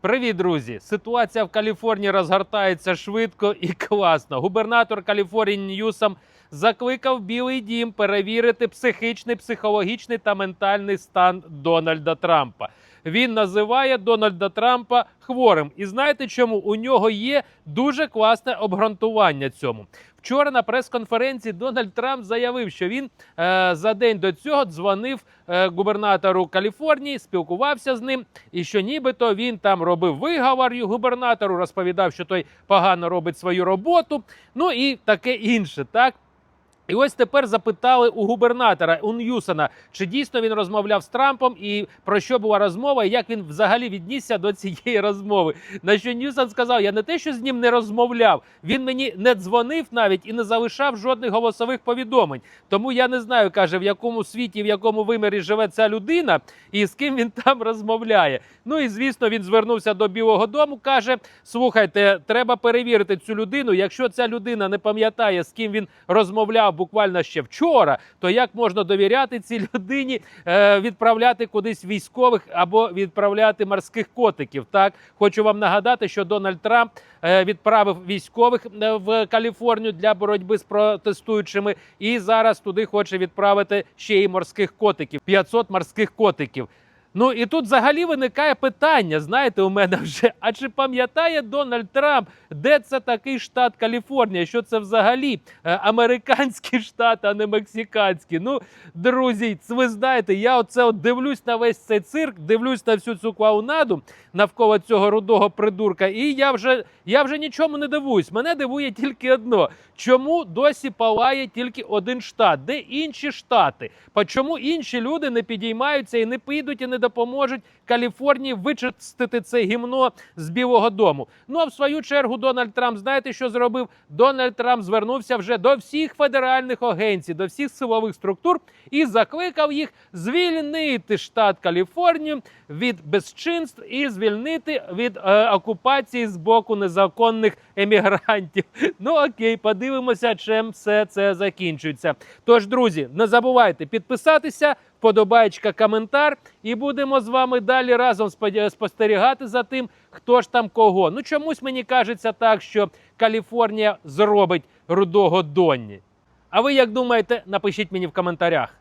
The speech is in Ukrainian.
Привіт, друзі! Ситуація в Каліфорнії розгортається швидко і класно. Губернатор Каліфорнії Ньюсом закликав Білий Дім перевірити психічний, психологічний та ментальний стан Дональда Трампа. Він називає Дональда Трампа хворим. І знаєте чому? У нього є дуже класне обґрунтування цьому. Вчора на прес-конференції Дональд Трамп заявив, що він е, за день до цього дзвонив е, губернатору Каліфорнії, спілкувався з ним, і що нібито він там робив виговор губернатору, розповідав, що той погано робить свою роботу. Ну і таке інше, так. І ось тепер запитали у губернатора у Ньюсона, чи дійсно він розмовляв з Трампом, і про що була розмова, і як він взагалі віднісся до цієї розмови. На що Ньюсон сказав: я не те, що з ним не розмовляв, він мені не дзвонив навіть і не залишав жодних голосових повідомлень. Тому я не знаю, каже, в якому світі, в якому вимірі живе ця людина, і з ким він там розмовляє. Ну і звісно, він звернувся до Білого Дому. каже: слухайте, треба перевірити цю людину. Якщо ця людина не пам'ятає, з ким він розмовляв буквально ще вчора, то як можна довіряти цій людині е, відправляти кудись військових або відправляти морських котиків? Так хочу вам нагадати, що Дональд Трамп е, відправив військових е, в Каліфорнію для боротьби з протестуючими, і зараз туди хоче відправити ще й морських котиків 500 морських котиків. Ну і тут взагалі виникає питання. Знаєте, у мене вже а чи пам'ятає Дональд Трамп, де це такий штат Каліфорнія? Що це взагалі е, американський штат, а не мексиканський? Ну, друзі, ви знаєте, я оце от дивлюсь на весь цей цирк, дивлюсь на всю цю клоунаду навколо цього рудого придурка, і я вже я вже нічому не дивуюсь. Мене дивує тільки одно: чому досі палає тільки один штат? Де інші штати? Чому інші люди не підіймаються і не підуть і не допоможуть Каліфорнії вичистити це гімно з Білого Дому? Ну а в свою чергу Дональд Трамп, знаєте, що зробив? Дональд Трамп звернувся вже до всіх федеральних агенцій, до всіх силових структур і закликав їх звільнити штат Каліфорнію від безчинств і звільнити від е, окупації з боку незаконних емігрантів. Ну окей, подивимося, чим все це закінчується. Тож, друзі, не забувайте підписатися, подобаєчка, коментар, і будемо з вами далі разом спостерігати за тим, хто ж там кого. Ну чомусь мені кажеться так, що Каліфорнія зробить рудого Донні. А ви як думаєте, напишіть мені в коментарях.